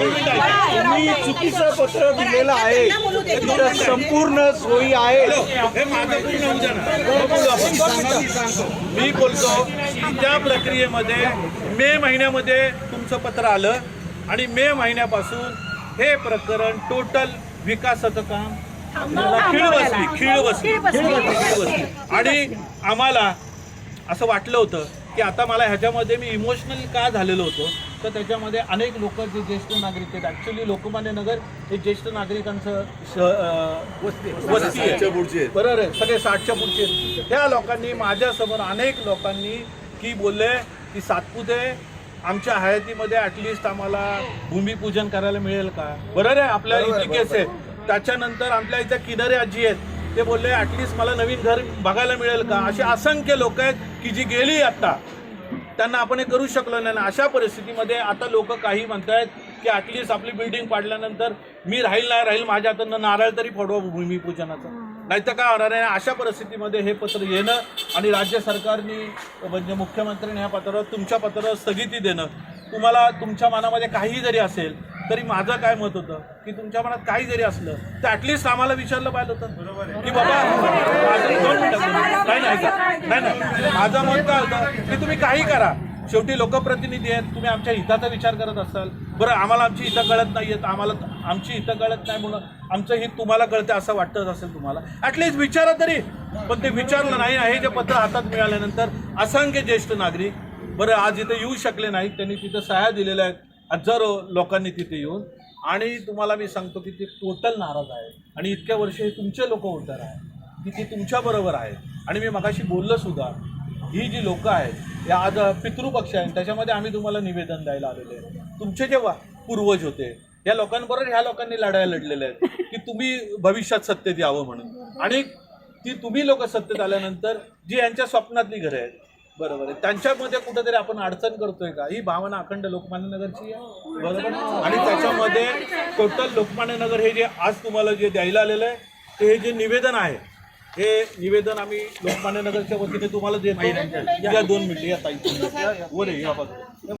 तुम्ही चुकीचं पत्र दिलेलं आहे. तिथं संपूर्ण सोयी आहे. हे. मी बोलतो त्या प्रक्रियेमध्ये मे महिन्यामध्ये तुमचं पत्र आलं आणि मे महिन्यापासून हे प्रकरण टोटल विकासाचं काम खीळ बसली खीळ बसली खीळ बसली. आणि आम्हाला असं वाटलं होतं की आता मला ह्याच्यामध्ये मी इमोशनल का झालेलो होतो? तर त्याच्यामध्ये अनेक लोक जे ज्येष्ठ नागरिक आहेत. ॲक्च्युली लोकमान्य नगर हे ज्येष्ठ नागरिकांचं श- वस्ती आहे. बरोबर आहे. सगळे साठच्या पुढचे आहेत. त्या लोकांनी माझ्यासमोर अनेक लोकांनी की बोलले की सातपुते आमच्या हयातीमध्ये ॲटलिस्ट आम्हाला भूमिपूजन करायला मिळेल का? बरोबर आहे आपल्या इथे केस आहे. त्याच्यानंतर आपल्या इथं किनारे आजी आहेत. ते बोलले ॲटलिस्ट मला नवीन घर बघायला मिळेल का? असे असंख्य लोक आहेत की जी गेली आत्ता त्यांना आपण हे करू शकलो नाही. अशा परिस्थितीमध्ये आता लोक काही म्हणतायत की ॲटलिस्ट आपली बिल्डिंग पाडल्यानंतर मी राहील नाही राहील माझ्या हातानं नारळ तरी फोडवा भूमिपूजनाचं. नाही तर काय होणार आहे? अशा परिस्थितीमध्ये हे पत्र येणं आणि राज्य सरकारने म्हणजे मुख्यमंत्र्यांनी ह्या पत्रावर तुमच्या पत्रावर स्थगिती देणं तुम्हाला तुमच्या मनामध्ये काही जरी असेल तरी माझं काय मत होतं? की तुमच्या मनात काही जरी असलं तर ॲटलिस्ट आम्हाला विचारलं पाहिजे होतं. की बाबा माझं दोन मिनिटं नाही नाही माझं मत काय होतं? की तुम्ही काही करा. शेवटी लोकप्रतिनिधी आहेत. तुम्ही आमच्या हिताचा विचार करत असाल. बरं आम्हाला आमची हितं कळत नाही आहेत. आम्हाला आमची हितं कळत नाही म्हणून आमचं हित तुम्हाला कळतं असं वाटतच असेल तुम्हाला. ॲटलिस्ट विचारा तरी. पण ते विचारलं नाही हे जे पत्र हातात मिळाल्यानंतर असंख्य ज्येष्ठ नागरिक बरं आज इथं येऊ शकले नाहीत. त्यांनी तिथं सह्या दिलेल्या आहेत. हजारो लोकांनी तिथे येऊन आणि तुम्हाला मी सांगतो की ते टोटल नाराज आहे आणि इतक्या वर्ष हे तुमचे लोक उद्धार आहे की ते तुमच्याबरोबर आहेत. आणि मी मगाशी बोललो सुद्धा ही जी लोक आहेत या आज पितृपक्ष आहेत त्याच्यामध्ये आम्ही तुम्हाला निवेदन द्यायला आलेले आहे. तुमचे जे पूर्वज होते या लोकांबरोबर ह्या लोकांनी लढायला लढलेल्या आहेत. की तुम्ही भविष्यात सत्तेत यावं म्हणून. आणि ती तुम्ही लोक सत्तेत आल्यानंतर जी यांच्या स्वप्नातली घरं आहेत बरोबर आहे. त्यांच्यामध्ये कुठेतरी आपण अडचण करतोय का? ही भावना अखंड लोकमान्य नगरची आहे. बरोबर आणि त्याच्यामध्ये टोटल लोकमान्य नगर हे जे आज तुम्हाला जे द्यायला आलेलं आहे ते हे जे निवेदन आहे हे निवेदन आम्ही लोकमान्य नगरच्या वतीने तुम्हाला देतो. या दोन मिनिटं या ताई. वर या बघा